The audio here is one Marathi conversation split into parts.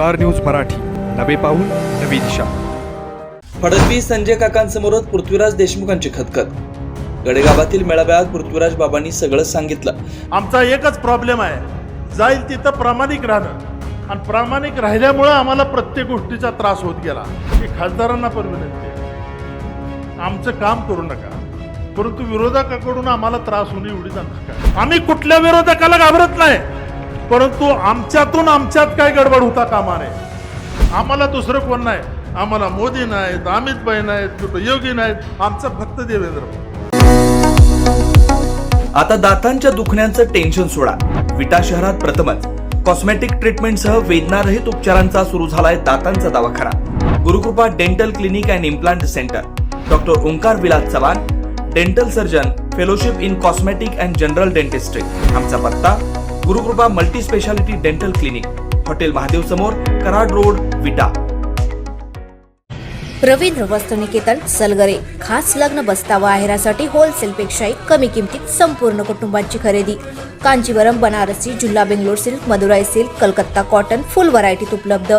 Star news Marathi. नवे पाऊल नवी दिशा. फडणवीस संजय काकांसमोरच पृथ्वीराज देशमुखांची खतखत. गडेगावातील मेळाव्यात पृथ्वीराज बाबांनी सगळं सांगितलं. आमचा एकच प्रॉब्लेम आहे. जाईल तिथं प्रामाणिक राहणं. आणि प्रामाणिक राहिल्यामुळं आम्हाला प्रत्येक गोष्टीचा त्रास होत गेला. की खासदारांना पण विनंती आमचं काम करू नका. परंतु विरोधकाकडून आम्हाला त्रास होणे एवढीच नका आम्ही कुठल्या विरोधकाला घाबरत नाही. परंतु आमच्यातून आमच्यात काय गडबड होता कामा नये आम्हाला दुसरं कोण नाही. आम्हाला मोदी नाहीत अमित भाई नाहीत कुठं योगी नाहीत. आमचं फक्त देवेंद्र. आता दातांच्या दुखण्याचं टेन्शन सोडा. विटा शहरात प्रथमच. कॉस्मेटिक ट्रीटमेंटसह वेदनारहित उपचारांचा सुरू झालाय दातांचा दवाखाना. Gurukrupa dental clinic and implant centre doctor Omkar Vilas Chavan dental surgeon fellowship in cosmetic and general dentistry आमचा पत्ता Gurukrupa multi speciality dental clinic hotel Mahadev समोर कराड रोड विटा. रवींद्र वस्त्रनिकेतन सलगरे खास लग्न बस्तावा आहेरासाठी होलसेलपेक्षाही कमी किमतीत संपूर्ण कुटुंबांची खरेदी. Kanjeevaram Banarasi जुल्ला Bangalore silk Madurai silk Calcutta cotton full व्हरायटीत उपलब्ध.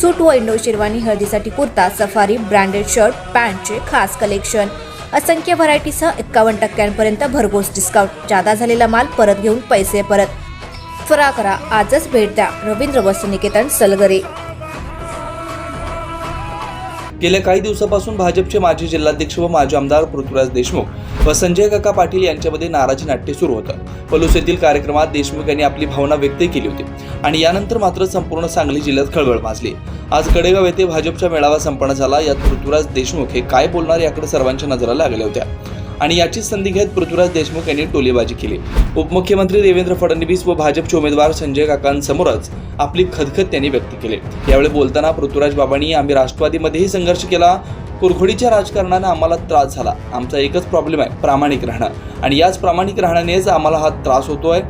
सूट व इंडो शेरवानी हळदीसाठी कुर्ता सफारी ब्रँडेड शर्ट पॅन्टचे खास कलेक्शन असंख्य व्हरायटीसह एक्कावन्न टक्क्यांपर्यंत भरघोस डिस्काउंट जादा झालेला माल परत घेऊन पैसे परत. त्वरा करा आजच भेट द्या. रवींद्र वस्त्रनिकेतन सलगरे. गेल्या काही दिवसापासून भाजपचे माजी जिल्हाध्यक्ष व माजी आमदार पृथ्वीराज देशमुख व संजय काका पाटील यांच्यामध्ये नाराजी नाट्य सुरू होतं. पलूस येथील कार्यक्रमात देशमुख यांनी आपली भावना व्यक्त केली होती आणि यानंतर मात्र संपूर्ण सांगली जिल्ह्यात खळबळ माजली आज कडेगाव येथे भाजपचा मेळावा संपन्न झाला. यात पृथ्वीराज देशमुख हे काय बोलणार याकडे सर्वांच्या नजरा लागल्या होत्या. आणि याची संधी घेत पृथ्वीराज देशमुख यांनी टोलेबाजी केली. उपमुख्यमंत्री देवेंद्र फडणवीस व भाजपचे उमेदवार संजय काकांसमोरच आपली खदखद त्यांनी व्यक्त केली. यावेळी बोलताना पृथ्वीराज बाबांनी आम्ही राष्ट्रवादीमध्येही संघर्ष केला. कुरघोडीच्या राजकारणानं आम्हाला त्रास झाला. आमचा एकच प्रॉब्लेम आहे प्रामाणिक राहणं. आणि याच प्रामाणिक राहण्यानेच आम्हाला हा त्रास होतोय.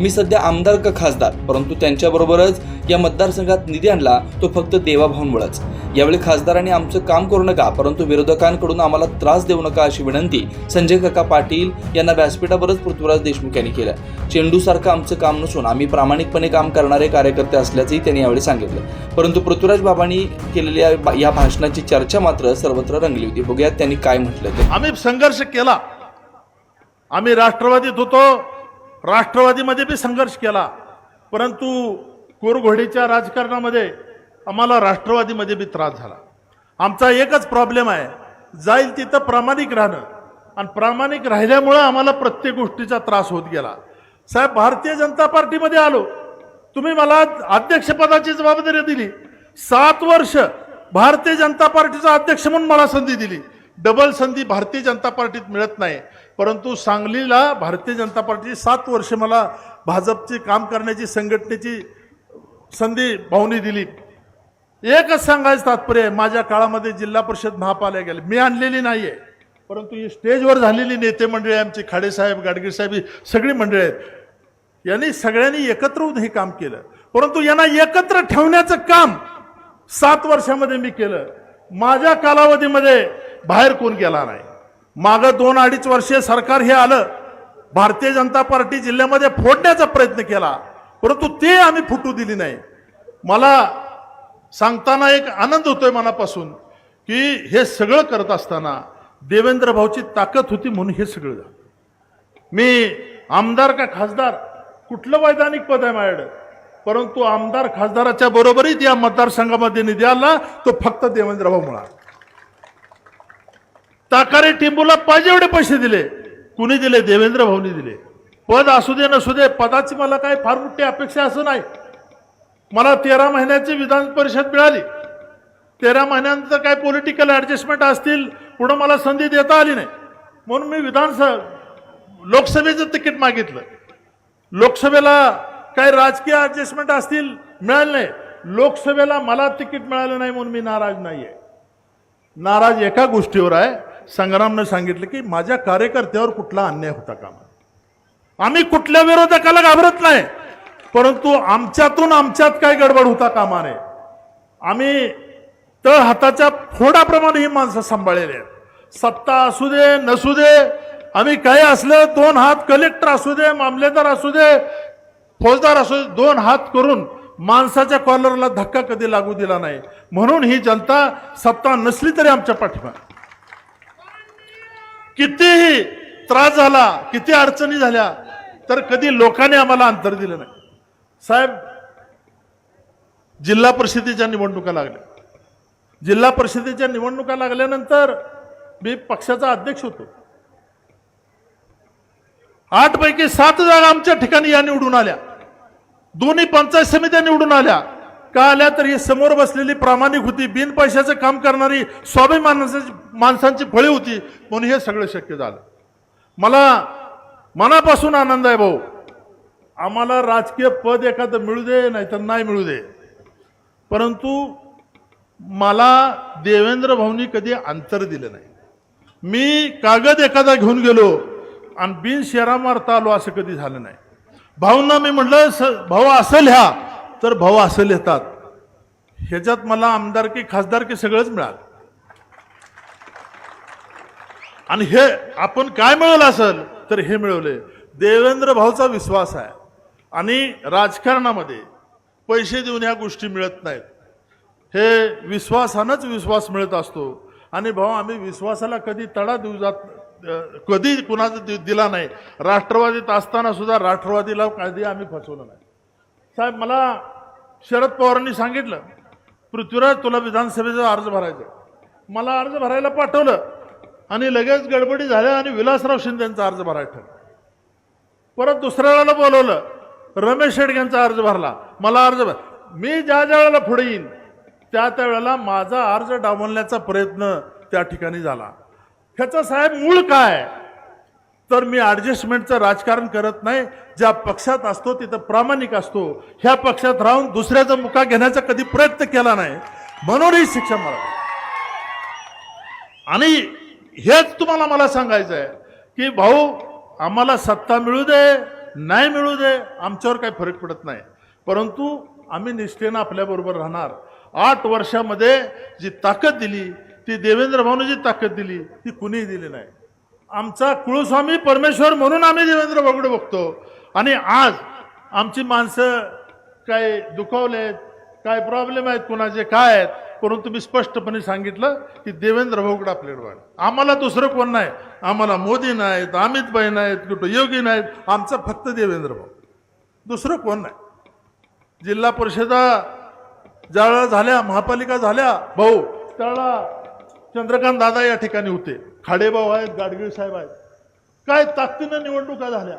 मी सध्या आमदार का खासदार परंतु त्यांच्याबरोबरच या मतदारसंघात निधी आणला तो फक्त देवाभाऊंमुळेच. यावेळी खासदारांनी आमचं काम करू नका परंतु विरोधकांकडून आम्हाला त्रास देऊ नका अशी विनंती संजय काका पाटील यांना व्यासपीठावरच पृथ्वीराज देशमुख यांनी केलं. चेंडूसारखं आमचं काम नसून आम्ही प्रामाणिकपणे काम करणारे कार्यकर्ते असल्याचंही त्यांनी यावेळी सांगितलं. परंतु पृथ्वीराज बाबांनी केलेल्या या भाषणाची चर्चा मात्र सर्वत्र रंगली होती. बघूयात त्यांनी काय म्हटलं ते. आम्ही संघर्ष केला. आम्ही राष्ट्रवादीत होतो. राष्ट्रवादीमध्ये बी संघर्ष केला. परंतु कोरघोडीच्या राजकारणामध्ये आम्हाला राष्ट्रवादीमध्ये बी त्रास झाला. आमचा एकच प्रॉब्लेम आहे. जाईल तिथं प्रामाणिक राहणं. आणि प्रामाणिक राहिल्यामुळं आम्हाला प्रत्येक गोष्टीचा त्रास होत गेला. साहेब भारतीय जनता पार्टीमध्ये आलो. तुम्ही मला अध्यक्षपदाची जबाबदारी दिली. सात वर्ष भारतीय जनता पार्टीचा अध्यक्ष म्हणून मला संधी दिली. डबल संधी भारतीय जनता पार्टीत मिळत नाही. परंतु सांगलीला भारतीय जनता पार्टीची सात वर्ष मला भाजपचे काम करण्याची संघटनेची संधी भावनी दिली. एकच सांगायचं तात्पर्य आहे माझ्या काळामध्ये जिल्हा परिषद महापालिका गेले. मी आणलेली नाही आहे परंतु ही स्टेजवर झालेली नेते मंडळी आमची खाडेसाहेब गाडगीरसाहेब ही सगळी मंडळी आहेत. यांनी सगळ्यांनी एकत्र होऊन हे काम केलं. परंतु यांना एकत्र ठेवण्याचं काम सात वर्षामध्ये मी केलं. माझ्या कालावधीमध्ये बाहेर कोण गेला नाही. मागं दोन अडीच वर्षे सरकार हे आलं भारतीय जनता पार्टी जिल्ह्यामध्ये फोडण्याचा प्रयत्न केला परंतु ते आम्ही फुटू दिली नाही. मला सांगताना एक आनंद होतोय मनापासून की हे सगळं करत असताना देवेंद्र भाऊची ताकद होती म्हणून हे सगळं झालं. मी आमदार का खासदार कुठलं वैधानिक पद आहे माझ्याकडे? परंतु आमदार खासदाराच्या बरोबरीत या मतदारसंघामध्ये निधी आला तो फक्त देवेंद्रभाऊ मुळा ताकारे टिंबूला पाहिजे एवढे पैसे दिले. कुणी दिले? देवेंद्र भाऊनी दिले. पद असू दे नसू दे पदाची मला काय फार मोठी अपेक्षा असं नाही. मला तेरा महिन्याची विधान परिषद मिळाली. तेरा महिन्यानंतर काय पॉलिटिकल ॲडजस्टमेंट असतील पुढं मला संधी देता आली नाही. म्हणून मी विधानसभा लोकसभेचं तिकीट मागितलं. लोकसभेला काही राजकीय ॲडजस्टमेंट असतील मिळाले नाही. लोकसभेला मला तिकीट मिळालं नाही म्हणून मी नाराज नाही आहे नाराज एका गोष्टीवर आहे. संग्रामनं सांगितलं की माझ्या कार्यकर्त्यावर कुठला अन्याय होता कामा. आम्ही कुठल्या विरोधकाला घाबरत नाही परंतु आमच्यातून आमच्यात काय गडबड होता कामा नये आम्ही तळ हाताच्या फोडाप्रमाणे ही माणसं सांभाळलेली आहेत. सत्ता असू दे नसू दे आम्ही काही असलं दोन हात कलेक्टर असू दे मामलेदार असू दे फौजदार असू दे दोन हात करून माणसाच्या कॉलरला धक्का कधी लागू दिला नाही. म्हणून ही जनता सत्ता नसली तरी आमच्या पाठीमा कितीही त्रास झाला किती अडचणी झाल्या तर कधी लोकांनी आम्हाला अंतर दिलं नाही. साहेब जिल्हा परिषदेच्या निवडणुका लागल्या. जिल्हा परिषदेच्या निवडणुका लागल्यानंतर मी पक्षाचा अध्यक्ष होतो. आठ पैकी सात जागा आमच्या ठिकाणी या निवडून आल्या. दोन्ही पंचायत समित्या निवडून आल्या. का आल्या तर ही समोर बसलेली प्रामाणिक होती. बिन पैशाचं काम करणारी स्वाभिमानाची माणसांची फळी होती. म्हणून हे सगळं शक्य झालं. मला मनापासून आनंद आहे भाऊ. आम्हाला राजकीय पद एखादं मिळू दे नाहीतर नाही मिळू दे. परंतु मला देवेंद्र भाऊनी कधी अंतर दिलं नाही. मी कागद एखादा घेऊन गेलो आणि बिन शेरा मारता आलो असं कधी झालं नाही. भाऊंना मी म्हटलं स भाऊ असं लिहा तर भाऊ असं लिहितात ह्याच्यात मला आमदारकी खासदारकी सगळंच मिळालं. आणि हे आपण काय मिळवलं असेल तर हे मिळवले देवेंद्र भाऊचा विश्वास आहे. आणि राजकारणामध्ये पैसे देऊन ह्या गोष्टी मिळत नाहीत. हे विश्वासानंच विश्वास मिळत असतो. आणि भाऊ आम्ही विश्वासाला कधी तडा देऊ जात कधी कुणाचा दि- दिला नाही. राष्ट्रवादीत असताना सुद्धा राष्ट्रवादीला कधी आम्ही फसवलं नाही. साहेब मला शरद पवारांनी सांगितलं पृथ्वीराज तुला विधानसभेचा अर्ज भरायचा मला अर्ज भरायला पाठवलं आणि लगेच गडबडी झाल्या आणि विलासराव शिंदेचा अर्ज भरायला परत दुसऱ्या वेळेला बोलवलं रमेश शेडग्यांचा अर्ज भरला मला अर्ज भर. मी ज्या ज्या वेळेला पुढे येईन त्या त्या वेळेला माझा अर्ज डावलण्याचा प्रयत्न त्या ठिकाणी झाला. ह्याचं साहेब मूळ काय तर मी ॲडजस्टमेंटचं राजकारण करत नाही. ज्या पक्षात असतो तिथं प्रामाणिक असतो. ह्या पक्षात राहून दुसऱ्याचा मुका घेण्याचा कधी प्रयत्न केला नाही. म्हणून ही शिक्षा मला आणि हेच तुम्हाला मला सांगायचं आहे की भाऊ आम्हाला सत्ता मिळू दे नाही मिळू दे आमच्यावर काही फरक पडत नाही. परंतु आम्ही निष्ठेनं आपल्याबरोबर राहणार. आठ वर्षामध्ये जी ताकद दिली ती देवेंद्र भाऊने जी ताकद दिली ती कुणीही दिली नाही. आमचा कुळस्वामी परमेश्वर म्हणून आम्ही देवेंद्र भाऊकडे बघतो. आणि आज आमची माणसं काय दुखावलेत काय प्रॉब्लेम आहेत कुणाचे काय आहेत परंतु मी स्पष्टपणे सांगितलं की देवेंद्र भाऊकडे आपले बघा. आम्हाला दुसरं कोण नाही. आम्हाला मोदी नाहीत अमित भाई नाहीत कुठं योगी नाहीत. आमचा फक्त देवेंद्र भाऊ. दुसरं कोण नाही. जिल्हा परिषदा ज्यावेळेला झाल्या महापालिका झाल्या भाऊ त्यावेळा चंद्रकांत दादा या ठिकाणी होते. खाडेबाऊ आहेत गाडगीळ साहेब आहेत. काय ताकदीनं निवडणुका झाल्या?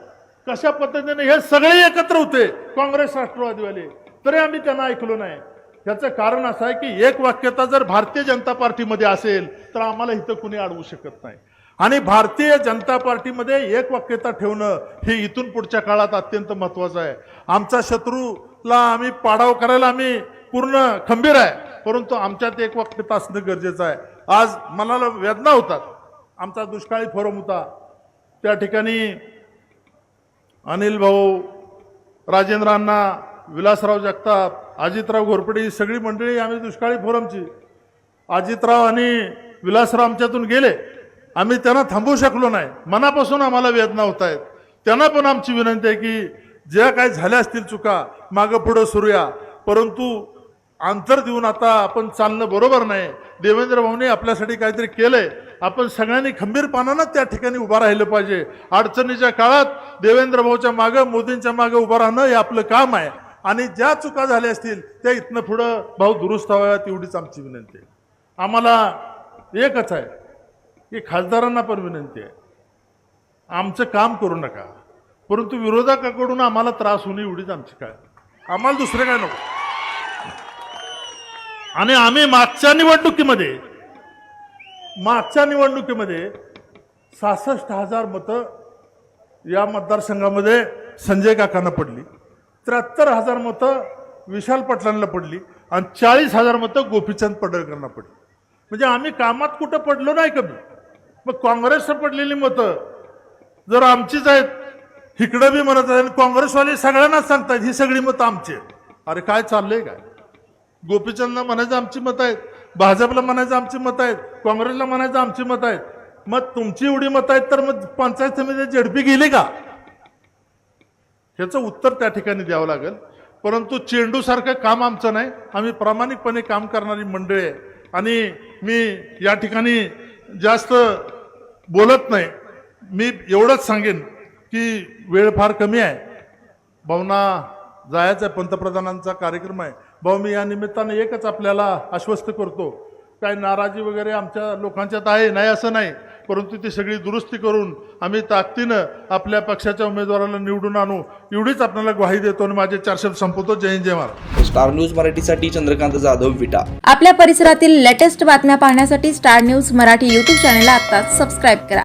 कशा पद्धतीने हे सगळे एकत्र होते? काँग्रेस राष्ट्रवादीवाले तरी आम्ही त्यांना ऐकलो नाही. याचं कारण असं आहे की एक वाक्यता जर भारतीय जनता पार्टीमध्ये असेल तर आम्हाला इथं कुणी अडवू शकत नाही. आणि भारतीय जनता पार्टीमध्ये एक वाक्यता ठेवणं हे इथून पुढच्या काळात अत्यंत महत्वाचं आहे. आमचा शत्रूला आम्ही पाडाव करायला आम्ही पूर्ण खंबीर आहे. परंतु आमच्यात एक वक्तता असणं गरजेचं आहे. आज मनाला वेदना होतात. आमचा दुष्काळी फोरम होता. त्या ठिकाणी अनिल भाऊ राजेंद्र अण्णा विलासराव जगताप अजितराव घोरपडे ही सगळी मंडळी आम्ही दुष्काळी फोरमची. अजितराव आणि विलासराव आमच्यातून गेले. आम्ही त्यांना थांबवू शकलो नाही. मनापासून आम्हाला वेदना होत आहेत. त्यांना पण आमची विनंती आहे की ज्या काय झाल्या असतील चुका मागं पुढं सुरूया. परंतु अंतर देऊन आता आपण चालणं बरोबर नाही. देवेंद्र भाऊने आपल्यासाठी काहीतरी केलंय. आपण सगळ्यांनी खंबीरपणानं त्या ठिकाणी उभं राहिलं पाहिजे. अडचणीच्या काळात देवेंद्र भाऊच्या मागं मोदींच्या मागं उभं राहणं हे आपलं काम आहे. आणि ज्या चुका झाल्या असतील त्या इथनं पुढं भाऊ दुरुस्त व्हाव्यात एवढीच आमची विनंती आहे. आम्हाला एकच आहे की खासदारांना पण विनंती आहे. आमचं काम करू नका. परंतु विरोधकाकडून आम्हाला त्रास होणे एवढीच आमची काय आम्हाला दुसरं काय नको. आणि आम्ही मागच्या निवडणुकीमध्ये मागच्या निवडणुकीमध्ये सहासष्ट हजार मतं या मतदारसंघामध्ये संजय काकांना पडली त्र्याहत्तर हजार मतं विशाल पाटलांना पडली आणि चाळीस हजार मतं गोपीचंद पडळकरांना पडली. म्हणजे आम्ही कामात कुठं पडलो नाही कमी. मग काँग्रेसला पडलेली मतं जर आमचीच आहेत इकडं बी म्हणत आहेत आणि काँग्रेसवाले सगळ्यांनाच सांगतायत ही सगळी मतं आमची आहेत. अरे काय चाललंय काय? गोपीचंदला म्हणायचं आमची मतं आहेत भाजपला म्हणायचं आमची मतं आहेत काँग्रेसला म्हणायचं आमची मतं आहेत. मग तुमची एवढी मतं आहेत तर मग पंचायत समिती झेडपी गेली का? ह्याचं उत्तर त्या ठिकाणी द्यावं लागेल. परंतु चेंडूसारखं काम आमचं नाही. आम्ही प्रामाणिकपणे काम करणारी मंडळी आहे. आणि मी या ठिकाणी जास्त बोलत नाही. मी एवढंच सांगेन की वेळ फार कमी आहे. भावना जायचा आहे. पंतप्रधानांचा कार्यक्रम आहे. भाऊ मी या निमित्ताने एकच आपल्याला आश्वस्त करतो. काय नाराजी वगैरे आमच्या लोकांच्यात आहे? नाही असं नाही. परंतु ती सगळी दुरुस्ती करून आम्ही ताकदीनं आपल्या पक्षाच्या उमेदवाराला निवडून आणू एवढीच आपल्याला ग्वाही देतो आणि माझे चार शब्द संपवतो. जय हिंद जय महाराज स्टार न्यूज मराठीसाठी चंद्रकांत जाधव विटा. आपल्या परिसरातील लेटेस्ट बातम्या पाहण्यासाठी स्टार न्यूज मराठी यूट्यूब चॅनलला आता सबस्क्राईब करा.